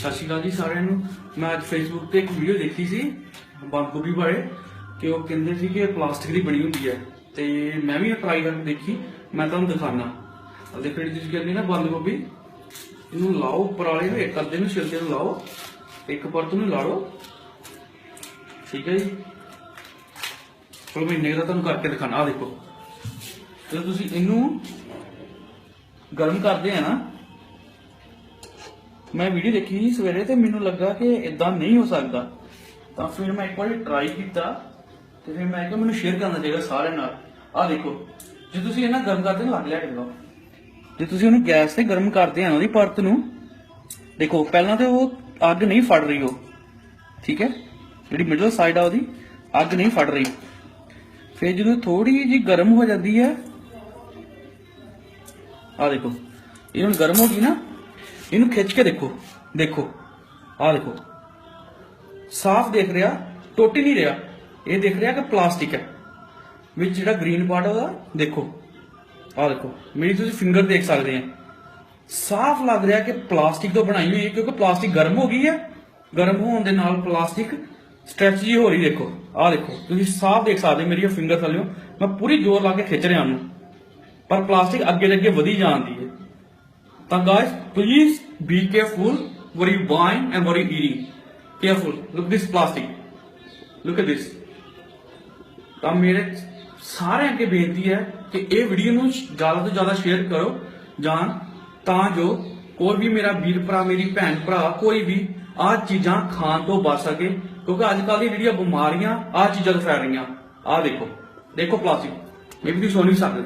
ਸਤਿ ਸ਼੍ਰੀ ਅਕਾਲ ਜੀ ਸਾਰਿਆਂ ਨੂੰ। ਮੈਂ ਅੱਜ ਫੇਸਬੁੱਕ ਤੇ ਇੱਕ ਵੀਡੀਓ ਦੇਖੀ ਸੀ ਬੰਦ ਗੋਭੀ ਬਾਰੇ ਕਿ ਉਹ ਕਹਿੰਦੇ ਸੀ ਕਿ ਪਲਾਸਟਿਕ ਦੀ ਬਣੀ ਹੁੰਦੀ ਹੈ। ਤੇ ਮੈਂ ਵੀ ਟਰਾਈ ਕਰਕੇ ਦੇਖੀ, ਮੈਂ ਤੁਹਾਨੂੰ ਦਿਖਾਣਾ ਆ ਦੇਖੋ ਜਿਹੜੀ ਤੁਸੀਂ ਕਹਿੰਦੇ ਨਾ ਬੰਦ ਗੋਭੀ, ਇਹਨੂੰ ਲਾਓ ਉੱਪਰ ਵਾਲੇ ਨੂੰ, ਇੱਕ ਅੱਧੇ ਨੂੰ ਛਿਲਕੇ ਨੂੰ ਲਾਓ, ਇੱਕ ਪਰਤ ਨੂੰ ਲਾ ਲਓ ਠੀਕ ਹੈ ਜੀ। ਚਲੋ ਮੈਂ ਇੰਨੇ ਦਾ ਤੁਹਾਨੂੰ ਕਰਕੇ ਦਿਖਾਣਾ ਆ ਦੇਖੋ। ਜਦੋਂ ਤੁਸੀਂ ਇਹਨੂੰ ਗਰਮ ਕਰਦੇ ਆ ਨਾ ਮੈਂ ਵੀਡੀਓ ਦੇਖੀ ਸੀ ਸਵੇਰੇ ਤੇ ਮੈਨੂੰ ਲੱਗਾ ਕਿ ਇਦਾਂ ਨਹੀਂ ਹੋ ਸਕਦਾ। ਤਾਂ ਫਿਰ ਮੈਂ ਇੱਕ ਵਾਰੀ ਟਰਾਈ ਕੀਤਾ ਤੇ ਫਿਰ ਮੈਂ ਕਿਹਾ ਮੈਨੂੰ ਸ਼ੇਅਰ ਕਰਨਾ ਚਾਹੀਦਾ ਸਾਰਿਆਂ ਨਾਲ। ਆਹ ਦੇਖੋ, ਜੇ ਤੁਸੀਂ ਇਹਨਾਂ ਗਰਮ ਕਰਦੇ ਅੱਗ ਲੈ ਕੇ ਲਓ ਜੇ ਤੁਸੀਂ ਉਹਨੂੰ ਗੈਸ ਤੇ ਗਰਮ ਕਰਦੇ ਆ ਨਾ ਉਹਦੀ ਪਰਤ ਨੂੰ, ਦੇਖੋ, ਪਹਿਲਾਂ ਤੇ ਉਹ ਅੱਗ ਨਹੀਂ ਫੜ ਰਹੀ ਉਹ। ਠੀਕ ਹੈ? ਜਿਹੜੀ ਮਿਡਲ ਸਾਈਡ ਆ ਉਹਦੀ, ਅੱਗ ਨਹੀਂ ਫੜ ਰਹੀ। ਫਿਰ ਜਦੋਂ ਥੋੜੀ ਜੀ ਗਰਮ ਹੋ ਜਾਂਦੀ ਹੈ ਆ ਦੇਖੋ, ਇਹ ਹੁਣ ਗਰਮ ਹੋ ਗਈ ਨਾ ਇਹਨੂੰ ਖਿੱਚ ਕੇ ਦੇਖੋ ਦੇਖੋ, ਆਹ ਦੇਖੋ। ਸਾਫ਼ ਦੇਖ ਰਿਹਾ, ਟੋਟੀ ਨਹੀਂ ਰਿਹਾ। ਇਹ ਦੇਖ ਰਿਹਾ ਕਿ ਪਲਾਸਟਿਕ ਹੈ। ਵਿੱਚ ਜਿਹੜਾ ਗ੍ਰੀਨ ਪਾਰਟ ਉਹਦਾ, ਦੇਖੋ, ਆਹ ਦੇਖੋ। ਮੇਰੀ ਤੁਸੀਂ ਫਿੰਗਰ ਦੇਖ ਸਕਦੇ ਆ। ਸਾਫ਼ ਲੱਗ ਰਿਹਾ ਕਿ ਪਲਾਸਟਿਕ ਤੋਂ ਬਣਾਈ ਹੋਈ ਹੈ, ਕਿਉਂਕਿ ਪਲਾਸਟਿਕ ਗਰਮ ਹੋ ਗਈ ਹੈ। ਗਰਮ ਹੋਣ ਦੇ ਨਾਲ ਪਲਾਸਟਿਕ ਸਟ੍ਰੈਚ ਜੀ ਹੋ ਰਹੀ ਦੇਖੋ। ਆਹ ਦੇਖੋ, ਤੁਸੀਂ ਸਾਫ਼ ਦੇਖ ਸਕਦੇ ਹੋ ਮੇਰੀ ਫਿੰਗਰ ਥੱਲੇ ਮੈਂ ਪੂਰੀ ਜ਼ੋਰ ਲਾ ਕੇ ਖਿੱਚ ਰਿਹਾ ਉਹਨੂੰ। ਪਰ ਪਲਾਸਟਿਕ ਅੱਗੇ ਦੇ ਅੱਗੇ ਵਧੀ ਜਾਂਦੀ ਹੈ। ਤਾਂ guys, please be careful what you buying and what you eating. Careful. Look this plastic. Look at this. ਤਾਂ ਮੇਰੇ ਸਾਰਿਆਂ ਅੱਗੇ ਬੇਨਤੀ ਹੈ ਕਿ ਇਹ ਵੀਡੀਓ ਨੂੰ ਜ਼ਿਆਦਾ ਤੋਂ ਜ਼ਿਆਦਾ ਸ਼ੇਅਰ ਕਰੋ, ਜਾਂ ਤਾਂ ਜੋ ਕੋਈ ਵੀ ਮੇਰਾ ਵੀਰ ਭਰਾ, ਮੇਰੀ ਭੈਣ ਭਰਾ, ਕੋਈ ਵੀ ਆਹ ਚੀਜ਼ਾਂ ਖਾਣ ਤੋਂ ਬਚ ਸਕੇ, ਕਿਉਂਕਿ ਅੱਜ ਕੱਲ੍ਹ ਦੀ ਜਿਹੜੀਆਂ ਬਿਮਾਰੀਆਂ ਆਹ ਚੀਜ਼ਾਂ ਤੋਂ ਫੈਲ ਰਹੀਆਂ। ਆਹ ਦੇਖੋ। ਦੇਖੋ ਪਲਾਸਟਿਕ ਇਹ ਵੀ ਤੁਸੀਂ ਸੁਣ ਨਹੀਂ ਸਕਦੇ